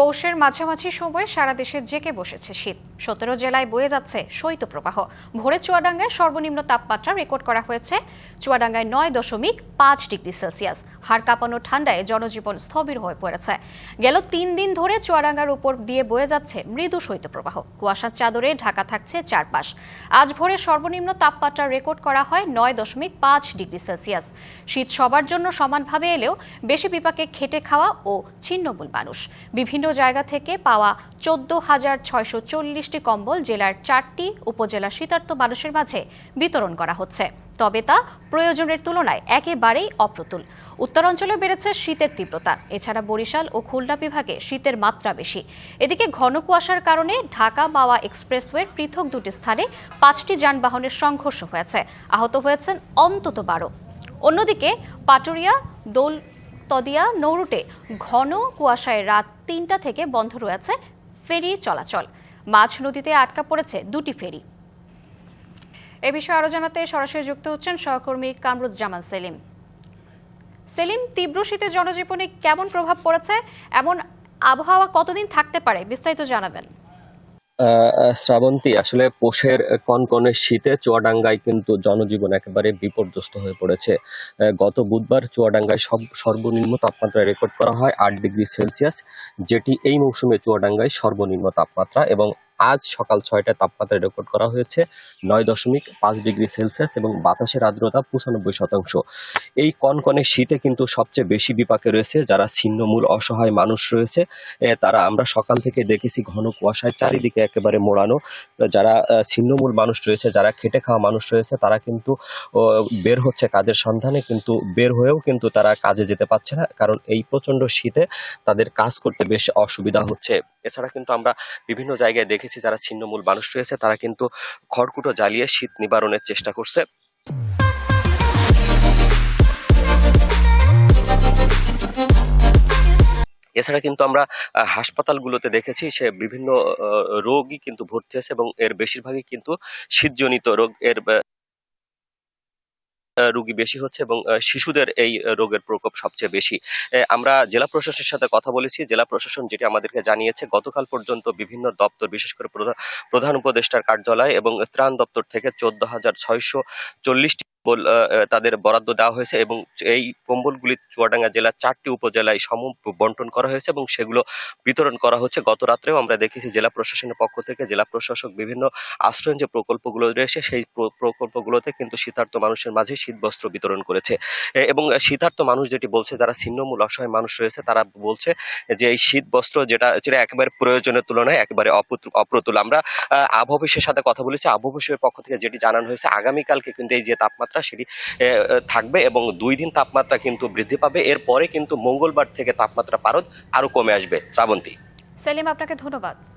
পৌষের মাঝামাঝি সময়ে সারা দেশে জেকে বসেছে শীত। সতেরো জেলায় বয়ে যাচ্ছে শৈত্যপ্রবাহ। ভোরে চুয়াডাঙ্গায় সর্বনিম্ন তাপমাত্রা রেকর্ড করা হয়েছে। চুয়াডাঙ্গায় নয় দশমিক পাঁচ ডিগ্রি সেলসিয়াস। হাড় কাঁপানো ঠান্ডায় জনজীবন স্থবির হয়ে পড়েছে। গেল তিন দিন ধরে চুয়াডাঙ্গার উপর দিয়ে বয়ে যাচ্ছে মৃদু শৈত্যপ্রবাহ। কুয়াশার চাদরে ঢাকা থাকছে চারপাশ। আজ ভোরে সর্বনিম্ন তাপমাত্রা রেকর্ড করা হয় নয় দশমিক পাঁচ ডিগ্রি সেলসিয়াস। শীত সবার জন্য সমানভাবে এলেও বেশি বিপাকে খেটে খাওয়া ও ছিন্নমূল মানুষ। বিভিন্ন জায়গা থেকে পাওয়া চোদ্দ হাজার ছয়শো চল্লিশটি কম্বল জেলার চারটি উপজেলা শীতার্ত মানুষের মাঝে বিতরণ করা হচ্ছে। তবে তা প্রয়োজনের তুলনায় একেবারেই অপ্রতুল। উত্তরাঞ্চলে বেড়েছে শীতের তীব্রতা। এছাড়া বরিশাল ও খুলনা বিভাগে শীতের মাত্রা বেশি। এদিকে ঘন কুয়াশার কারণে ঢাকা মাওয়া এক্সপ্রেসওয়ের পৃথক দুটি স্থানে পাঁচটি যানবাহনের সংঘর্ষ হয়েছে। আহত হয়েছেন অন্তত বারো। অন্যদিকে পাটুরিয়া, দোল তদিয়া নৌরুটে ঘন কুয়াশায় রাত তিনটা থেকে বন্ধ রয়েছে ফেরি চলাচল। মাঝ নদীতে আটকা পড়েছে দুটি ফেরি। এ বিষয়ে আরও জানাতে সরাসরি যুক্ত হচ্ছেন সহকর্মী কামরুজ্জামান সেলিম। সেলিম, তীব্র শীতে জনজীবনে কেমন প্রভাব পড়েছে? এমন আবহাওয়া কতদিন থাকতে পারে? বিস্তারিত জানাবেন। শ্রাবন্তী, আসলে পোষের কনকনে শীতে চুয়াডাঙ্গায় কিন্তু জনজীবন একেবারে বিপর্যস্ত হয়ে পড়েছে। গত বুধবার চুয়াডাঙ্গায় সব, সর্বনিম্ন তাপমাত্রা রেকর্ড করা হয় আট ডিগ্রি সেলসিয়াস, যেটি এই মৌসুমে চুয়াডাঙ্গায় সর্বনিম্ন তাপমাত্রা এবং আজ সকাল ছয়টায় তাপমাত্রা রেকর্ড করা হয়েছে নয় দশমিক পাঁচ ডিগ্রি সেলসিয়াস এবং বাতাসের আর্দ্রতা পঁচানব্বই শতাংশ। এই কনকনে শীতে কিন্তু সবচেয়ে বেশি বিপাকে রয়েছে যারা ছিন্নমূল অসহায় মানুষ রয়েছে তারা আমরা সকাল থেকে দেখেছি ঘন কুয়াশায় চারিদিকে একেবারে মোড়ানো। যারা ছিন্নমূল মানুষ রয়েছে, যারা খেটে খাওয়া মানুষ রয়েছে, তারা কিন্তু বের হচ্ছে কাজের সন্ধানে কিন্তু বের হয়েও কিন্তু তারা কাজে যেতে পারছে না, কারণ এই প্রচণ্ড শীতে তাদের কাজ করতে বেশ অসুবিধা হচ্ছে। এছাড়া কিন্তু আমরা বিভিন্ন জায়গায় দেখেছি যারা ছিন্নমূল মানুষ রয়েছে, তারা কিন্তু খড়কুটো জ্বালিয়ে শীত নিবারণের চেষ্টা করছে। এছাড়া কিন্তু আমরা হাসপাতালগুলোতে দেখেছি সে বিভিন্ন রোগই কিন্তু ভর্তি আছে এবং এর বেশিরভাগই কিন্তু শীতজনিত রোগ। এর রোগী বেশি হচ্ছে এবং শিশুদের এই রোগের প্রকোপ সবচেয়ে বেশি। আমরা জেলা প্রশাসনের সাথে কথা বলেছি। জেলা প্রশাসন যেটি আমাদেরকে জানিয়েছে, গতকাল পর্যন্ত বিভিন্ন দপ্তর, বিশেষ করে প্রধান উপদেষ্টার কার্যালয় এবং ত্রাণ দপ্তর থেকে চোদ্দ হাজার ছয়শো চল্লিশটি কম্বল তাদের বরাদ্দ দেওয়া হয়েছে এবং এই কম্বলগুলি চুয়াডাঙ্গা জেলার চারটি উপজেলায় সম বন্টন করা হয়েছে এবং সেগুলো বিতরণ করা হচ্ছে। গত রাত্রেও আমরা দেখেছি জেলা প্রশাসনের পক্ষ থেকে জেলা প্রশাসক বিভিন্ন আশ্রয়ন যে প্রকল্পগুলো রয়েছে, সেই প্রকল্পগুলোতে কিন্তু শীতার্ত মানুষের মাঝে শীত বস্ত্র বিতরণ করেছে। এবং শীতার্থ মানুষ যেটি বলছে, যারা ছিন্নমূল অসহায় মানুষ রয়েছে, তারা বলছে যে এই শীত বস্ত্র যেটা যেটা একেবারে প্রয়োজনের তুলনায় একেবারে অপ্রতুল আমরা আবহাওয়া সাথে কথা বলেছি। আবহাওয়া পক্ষ থেকে যেটি জানানো হয়েছে, আগামীকালকে কিন্তু এই যে তাপমাত্রা সেটি আহ, আহ, থাকবে এবং দুই দিন তাপমাত্রা কিন্তু বৃদ্ধি পাবে। এরপরে কিন্তু মঙ্গলবার থেকে তাপমাত্রা পারদ আরও কমে আসবে। শ্রাবন্তী। সেলিম আপনাকে ধন্যবাদ।